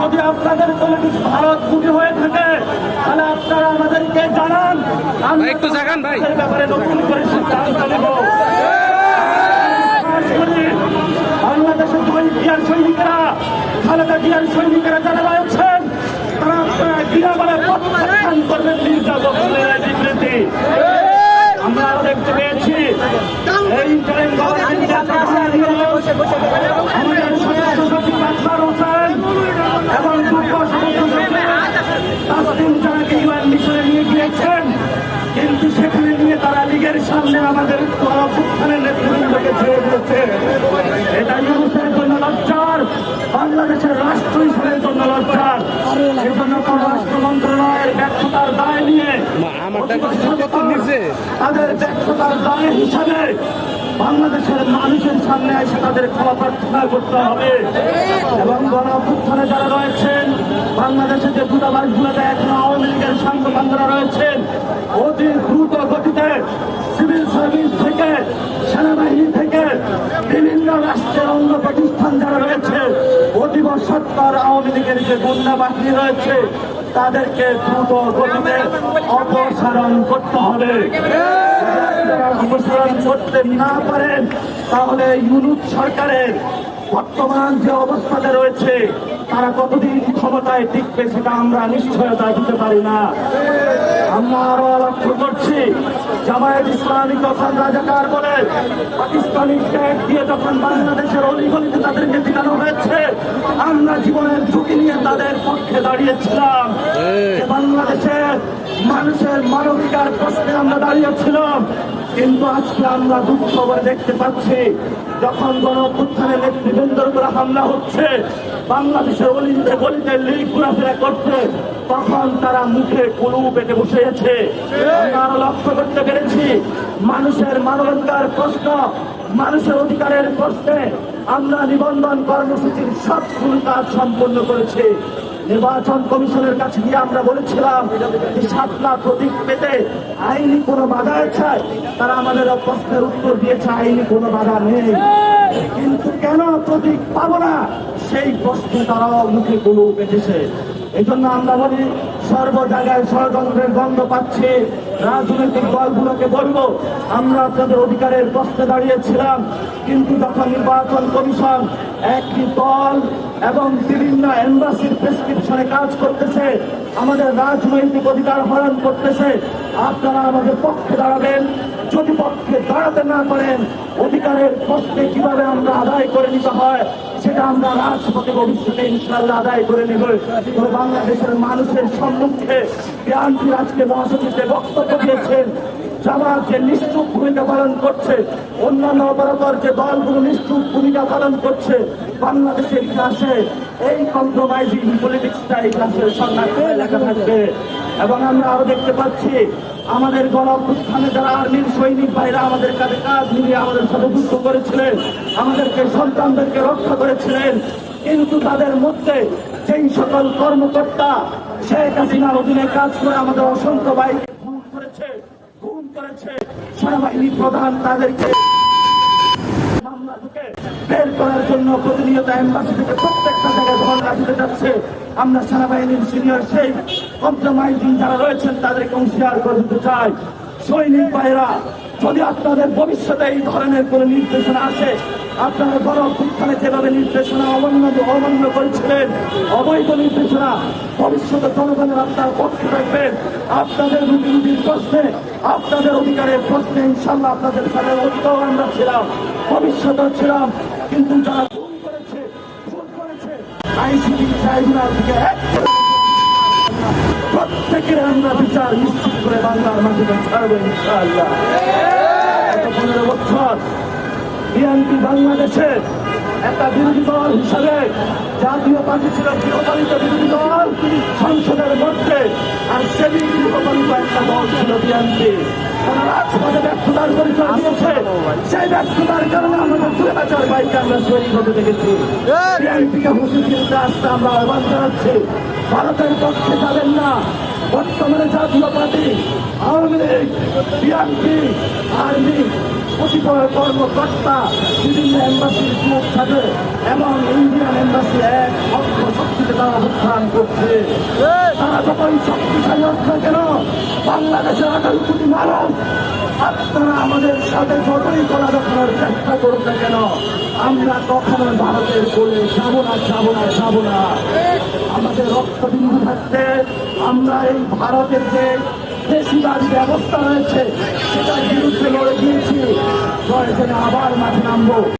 যদি আপনাদের পলিটিক্স ভারত কুটি হয়ে থাকে তাহলে আপনারা আমাদেরকে জানান। একটু জাগান ভাই। ব্যাপারে নতুন করে সিদ্ধান্ত নেব। বাংলাদেশের দুই জিয়ার আপনারা বিনাবারে প্রত্যাখ্যান করবেন আমরা দেখতে পেয়েছি। কিন্তু সেখানে নিয়ে তারা লীগের সামনে আমাদের অভ্যুত্থানের নেতৃবৃন্দকে ছেড়ে দিয়েছে এটা বাংলাদেশের রাষ্ট্র হিসেবের জন্য লজ্জার এই জন্য পররাষ্ট্র মন্ত্রণালয়ের দায় নিয়ে তাদের ব্যর্থতার দায় হিসাবে বাংলাদেশের মানুষের সামনে এসে তাদের ক্ষমা প্রার্থনা করতে হবে। এবং গণ অভ্যুত্থানে যারা রয়েছেন, বাংলাদেশে যে দূতাবাসগুলোতে এখন আওয়ামী লীগের সাংবাদিকরা রয়েছেন, অতি দ্রুত গতিতে সিভিল সার্ভিস থেকে, সেনাবাহিনী থেকে বিভিন্ন রাষ্ট্রের অন্য প্রতিষ্ঠান যারা রয়েছে, অতীব সত্তর আওয়ামী লীগের যে গুন্ডা বাহিনী রয়েছে তাদেরকে দ্রুত গতিতে অপসারণ করতে হবে। অপসারণ করতে না পারেন, তাহলে ইউনুট সরকারের বর্তমান যে অবস্থাতে রয়েছে, তারা কতদিন ক্ষমতায় টিকবে সেটা আমরা নিশ্চয়তা দিতে পারি না। আমরা আরও লক্ষ্য জামায়াত ইসলামী তখন রাজাকার বলে পাকিস্তানি ট্যাগ দিয়ে যখন বাংলাদেশের অলিগলিতে তাদেরকে দিলানো হয়েছে আমরা জীবনের ঝুঁকি নিয়ে তাদের পক্ষে দাঁড়িয়েছিলাম। বাংলাদেশে মানুষের মানবিকার প্রশ্নে আমরা দাঁড়িয়েছিলাম। কিন্তু আজকে আমরা দুঃখ খবর দেখতে পাচ্ছি যখন গণ অভ্যুত্থানের নেতৃবৃন্দের উপরে হামলা হচ্ছে বাংলাদেশের অলিতে গলিতে লিগ ঘোরাফেরা করছে তখন তারা মুখে কুলু পেটে বসে আছে আমরা লক্ষ্য করতে পেরেছি, মানুষের মানবাধিকার প্রশ্ন, মানুষের অধিকারের প্রশ্নে আমরা নিবন্ধন কর্মসূচির সবগুলো কাজ সম্পন্ন করেছি। নির্বাচন কমিশনের কাছে গিয়ে আমরা বলেছিলাম সাতলা প্রতীক পেতে আইনি কোনো বাধা আছে? তারা আমাদের প্রশ্নের উত্তর দিয়েছে, আইনি কোনো বাধা নেই। কিন্তু কেন প্রতীক পাবো না? সেই প্রশ্নে তারাও মুখে গুলো পেতেছে এই জন্য আমরা বলি সর্ব জায়গায় ষড়যন্ত্রের গন্ধ পাচ্ছি। রাজনৈতিক দলগুলোকে বলব, আমরা আপনাদের অধিকারের প্রশ্নে দাঁড়িয়েছিলাম, কিন্তু যখন নির্বাচন কমিশন একটি দল এবং বিভিন্ন এম্বাসির প্রেসক্রিপশনে কাজ করতেছে, আমাদের রাজনৈতিক অধিকার হরণ করতেছে, আপনারা আমাদের পক্ষে দাঁড়াবেন। যদি পক্ষে দাঁড়াতে না পারেন, অধিকারের প্রশ্নে কীভাবে আমরা আদায় করে নিতে হয়? সেটা আমরা রাজপথে ভবিষ্যতে ইনশাল্লাহ আদায় করে নেব। বাংলাদেশের মানুষের সম্মুখে বিআনপির আজকে মহাসচিবকে বক্তব্য দিয়েছেন। জামাত যে নিশ্চুপ ভূমিকা পালন করছে, অন্যান্য অপরাধর যে দলগুলো নিশ্চুপ ভূমিকা পালন করছে, বাংলাদেশের ইতিহাসে এই কম্প্রোমাইজিং পলিটিক্সটা ইতিহাসের সংজ্ঞাতে লেখা থাকবে। এবং আমরা আরও দেখতে পাচ্ছি আমাদের গণ অভ্যুত্থানে যারা আর্মির সৈনিক ভাইরা আমাদের কাছে কাজ মিলিয়ে আমাদের সাথে যুদ্ধ করেছিলেন, আমাদেরকে সন্তানদেরকে রক্ষা করেছিলেন, কিন্তু তাদের মধ্যে যেই সকল কর্মকর্তা শেখ হাসিনার অধীনে কাজ করে আমাদের অসংখ্য ভাইকে খুন করেছে খুন করেছে। সেনাবাহিনী প্রধান তাদেরকে মামলা থেকে বের করার জন্য প্রতিনিয়ত এম্বাসি থেকে প্রত্যেকটা জায়গায় ধর্ণা দিতে যাচ্ছে। আমরা সেনাবাহিনীর সিনিয়র সেই কম্প্রোমাইজিং যারা রয়েছেন, তাদেরকে হুঁশিয়ার করে দিতে চাই। সৈনিক ভাইরা, যদি আপনাদের ভবিষ্যতে এই ধরনের কোন নির্দেশনা আসে, আপনারা বড় অভ্যুত্থানে যেভাবে নির্দেশনা অমান্য অমান্য করেছিলেন, অবৈধ নির্দেশনা, ভবিষ্যতে জনগণের আপনার পক্ষে থাকবেন। আপনাদের রুটি রুটির প্রশ্নে, আপনাদের অধিকারের প্রশ্নে ইনশাল্লাহ আপনাদের সাথে অধিকার আমরা ছিলাম, ভবিষ্যতেও ছিলাম, কিন্তু যারা আইসিটি ট্রাইব্যুনাল থেকে প্রত্যেকের আমরা বিচার নিশ্চিত করে বাংলার মাটিতে ছাড়বো ইনশাআল্লাহ পনেরো বছর বিএনপি বাংলাদেশের একটা বিরোধী দল হিসাবে জাতীয় পার্টি ছিল গৃহপালিত বিরোধী দল সংসদের মধ্যে আর সেমি গৃহপালিত একটা দল ছিল বিএনপি রাজপথে ব্যর্থতার পরিচয় দিয়েছে। সেই ব্যর্থতার কারণে আমাদের বাইকে আমরা শরীর হতে দেখেছি। বিএনপিকে আসতে আমরা আহ্বান জানাচ্ছি। ভারতের পক্ষে যাবেন না। বর্তমানে Jatiya party Awami League BNP army কতিপয় কর্মকর্তা বিভিন্ন এম্বাসির গ্রুপ থাকে এবং ইন্ডিয়ান এম্বাসি এক অর্থ শক্তিতে তারা অবস্থান করছে। তারা যখন শক্তিশালী হচ্ছে কেন বাংলাদেশের আঠারো কোটি মানুষ আপনারা আমাদের সাথে যতই করা দেখানোর চেষ্টা করুন না কেন, আমরা কখনো ভারতের কোলে যাব না যাব না যাব না। আমাদের রক্তবিন্দু থাকতে আমরা এই ভারতের যে বেশিবাদী ব্যবস্থা রয়েছে, সেটার বিরুদ্ধে লড়ে গিয়েছি। প্রয়োজনে আবার মাঠে নামবো।